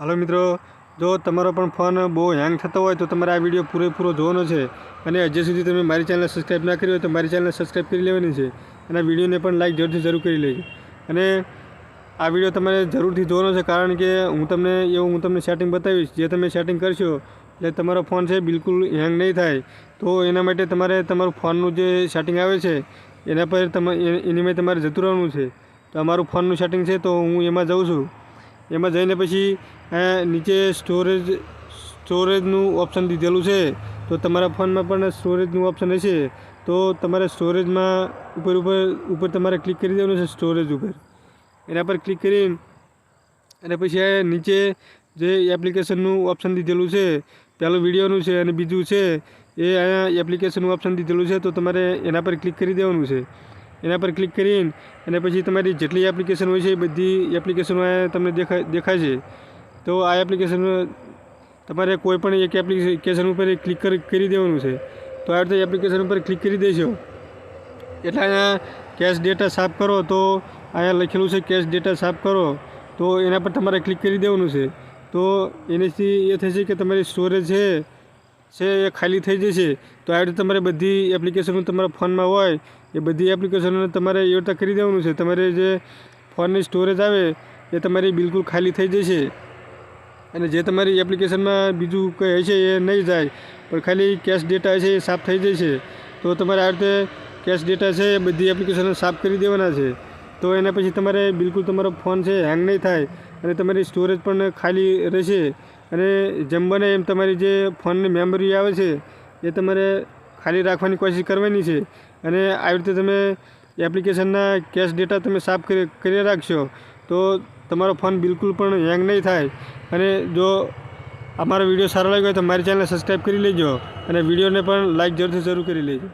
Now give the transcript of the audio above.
હાલો મિત્રો, જો તમારો પણ ફોન બહુ હેંગ થતો હોય તો તમારે આ વીડિયો પૂરેપૂરો જોવાનો છે અને હજી સુધી તમે મારી ચેનલ સબસ્ક્રાઈબ ના કરી હોય તો મારી ચેનલ સબસ્ક્રાઈબ કરી લેવાની છે અને વિડીયોને પણ લાઈક જરૂરથી જરૂર કરી લેજો. અને આ વીડિયો તમારે જરૂરથી જોવાનો છે કારણ કે હું તમને એવું હું તમને સેટિંગ બતાવીશ, જે તમે સેટિંગ કરશો એટલે તમારો ફોન છે બિલકુલ હેંગ નહીં થાય. તો એના માટે તમારે તમારું ફોનનું જે સેટિંગ આવે છે, એના પર તમે એની તમારે જતું રહેવાનું છે. તો અમારું ફોનનું સેટિંગ છે તો હું એમાં જાઉં છું. એમાં જઈને પછી નીચે સ્ટોરેજ સ્ટોરેજનું ઓપ્શન દીધેલું છે. તો તમારા ફોનમાં પણ સ્ટોરેજનું ઓપ્શન હશે. તો તમારે સ્ટોરેજમાં ઉપર ઉપર ઉપર તમારે ક્લિક કરી દેવાનું છે સ્ટોરેજ ઉપર. એના પર ક્લિક કરી અને પછી નીચે જે એપ્લિકેશનનું ઓપ્શન દીધેલું છે, પહેલું વિડીયોનું છે અને બીજું છે, એ અહીંયા એપ્લિકેશનનું ઓપ્શન દીધેલું છે, તો તમારે એના પર ક્લિક કરી દેવાનું છે. એના પર ક્લિક કરીને અને પછી તમારી જેટલી એપ્લિકેશન હોય છે એ બધી એપ્લિકેશનો તમને દેખાય દેખાય છે. તો આ એપ્લિકેશન તમારે કોઈ પણ એક એપ્લિકેશન ઉપર ક્લિક કરી દેવાનું છે. તો આ રીતે એપ્લિકેશન ઉપર ક્લિક કરી દેશો એટલે અહીંયા કેશ ડેટા સાફ કરો તો અહીંયા લખેલું છે કેશ ડેટા સાફ કરો. તો એના પર તમારે ક્લિક કરી દેવાનું છે. તો એનાથી એ થશે કે તમારી સ્ટોરેજ છે છે એ ખાલી થઈ જશે, તો આ રીતે તમારે બધી એપ્લિકેશનો તમારા ફોનમાં હોય, એ બધી એપ્લિકેશનોને તમારે એ રીતે કરી દેવાનું છે. તમારે જે ફોનની સ્ટોરેજ આવે, એ તમારી બિલકુલ ખાલી થઈ જશે. અને જે તમારી એપ્લિકેશનમાં બીજું કંઈ હશે એ નહીં જાય, પણ ખાલી કેશ ડેટા છે એ સાફ થઈ જશે. તો તમારે આ રીતે કેશ ડેટા છે એ બધી એપ્લિકેશનો સાફ કરી દેવાના છે. તો એના પછી તમારે બિલકુલ તમારો ફોન છે હેંગ નહીં થાય અને તમારી સ્ટોરેજ પણ ખાલી રહેશે. અને જેમ બને એમ તમારી જે ફોનની મેમરી આવે છે, એ તમારે ખાલી રાખવાની કોશિશ કરવાની છે. અને આવી રીતે તમે એપ્લિકેશનના કેશ ડેટા તમે સાફ કરી કરી રાખશો, તો તમારો ફોન બિલકુલ પણ હેંગ નહીં થાય. અને જો અમારો વીડિયો સારો લાગ્યો હોય તો મારી ચેનલને સબસ્ક્રાઈબ કરી લેજો અને વિડીયોને પણ લાઈક જરૂરથી જરૂર કરી લેજો.